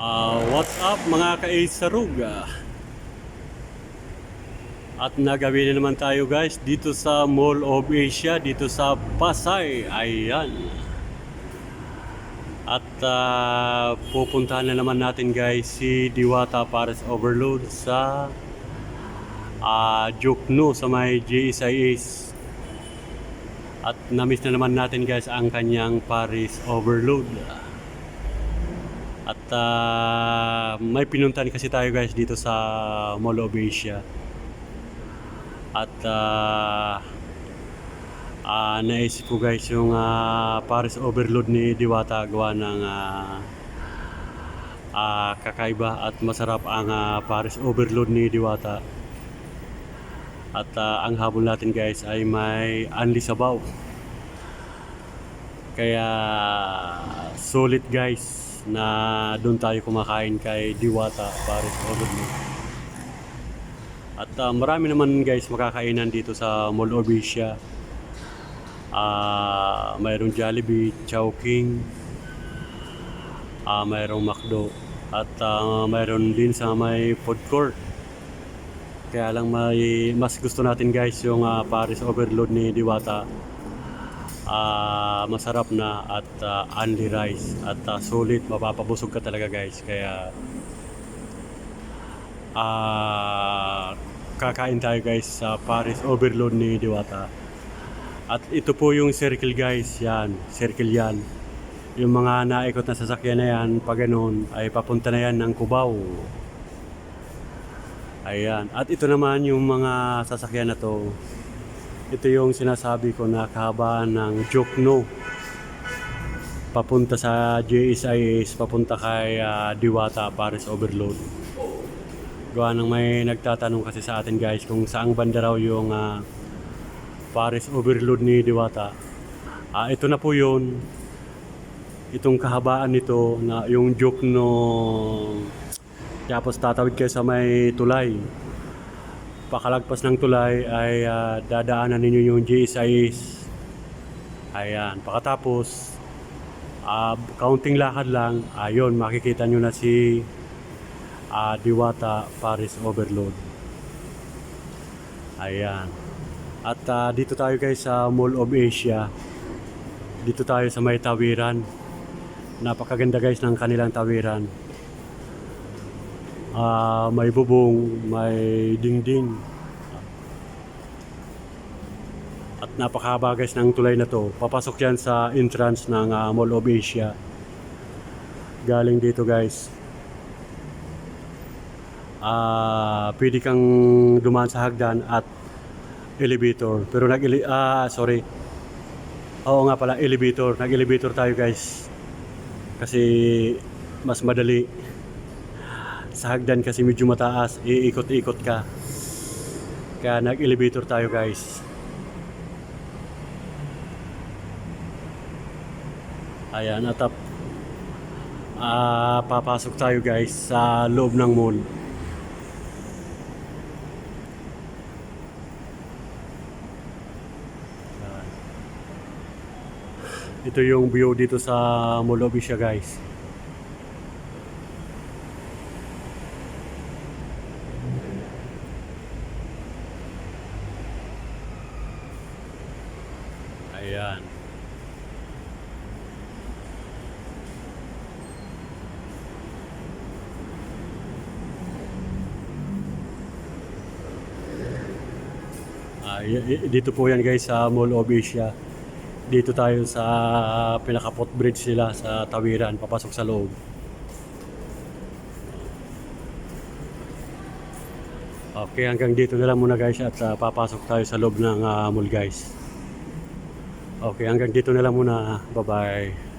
Ah, what's up mga ka-Sarug? At nagawin na naman tayo guys dito sa Mall of Asia, dito sa Pasay. Ayan. At ah, pupuntahan na naman natin guys si Diwata Paris Overload sa ah, Jokno sa may GSIS. At namiss na naman natin guys ang kanyang Paris Overload. At ah, may pinuntahan kasi tayo guys dito sa Mall of Asia. At ah, ah, naisip ko guys yung ah, Paris Overload ni Diwata gawa ng ah, ah, kakaiba at masarap ang ah, Paris Overload ni Diwata. At ah, ang habol natin guys ay may Anli Sabaw. Kaya solid guys na doon tayo kumakain kay Diwata Paris Overload. At ah, marami naman guys makakainan dito sa Mall of Asia. Ah, mayroong Jollibee, Chowking, ah, mayroong McDo, at ah, mayroon din sa may food court. Kaya lang may mas gusto natin guys yung ah, Paris Overload ni Diwata. Ah, masarap na at ah, only rice at ah, solid. Mapapabusog ka talaga guys. Kaya ah kakain tayo guys sa Paris Overload ni Diwata. At ito po yung circle guys. Yan circle yan. Yung mga naikot na sasakyan na yan pag ganun ay papunta na yan ng Cubao. Ayan. At ito naman yung mga sasakyan na to ito yung sinasabi ko na kahabaan ng Jokno papunta sa JSIS papunta kay ah, Diwata Paris Overload. Gawa ng may nagtatanong kasi sa atin guys kung saang banda raw yung ah, Paris Overload ni Diwata. Ah, ito na po yun. Itong kahabaan nito na yung Jokno tapos tatawid kayo sa may tulay pakalagpas ng tulay ay ah, dadaanan ninyo yung GSIS. Ayan, pakatapos ah, counting lakad lang, ayun, makikita nyo na si ah, Diwata Paris Overload. Ayan. At ah, dito tayo guys sa Mall of Asia. Dito tayo sa may tawiran. Napakaganda guys ng kanilang tawiran. Ah, may bubong, may dingding. At napakahaba guys ng tulay na to. Papasok yan sa entrance ng ah, Mall of Asia. Galing dito guys. Ah, pwede kang dumaan sa hagdan at elevator. Pero nag ah sorry. Oo nga pala, elevator. Nag-elevator tayo guys. Kasi mas madali sa hagdan kasi medyo mataas, iikot-ikot ka. Kaya nag-elevator tayo guys. Ayan, at up. Ah, papasok tayo guys sa loob ng mall. Ito yung view dito sa Mall of Asia guys. Ayan. Y- dito po yan guys sa Mall of Asia. Dito tayo sa pinaka-foot bridge nila sa Tawiran, papasok sa loob. Okay, hanggang dito na lang muna guys at ah, papasok tayo sa loob ng ah, mall guys. Okay, hanggang dito na lang muna. Bye-bye.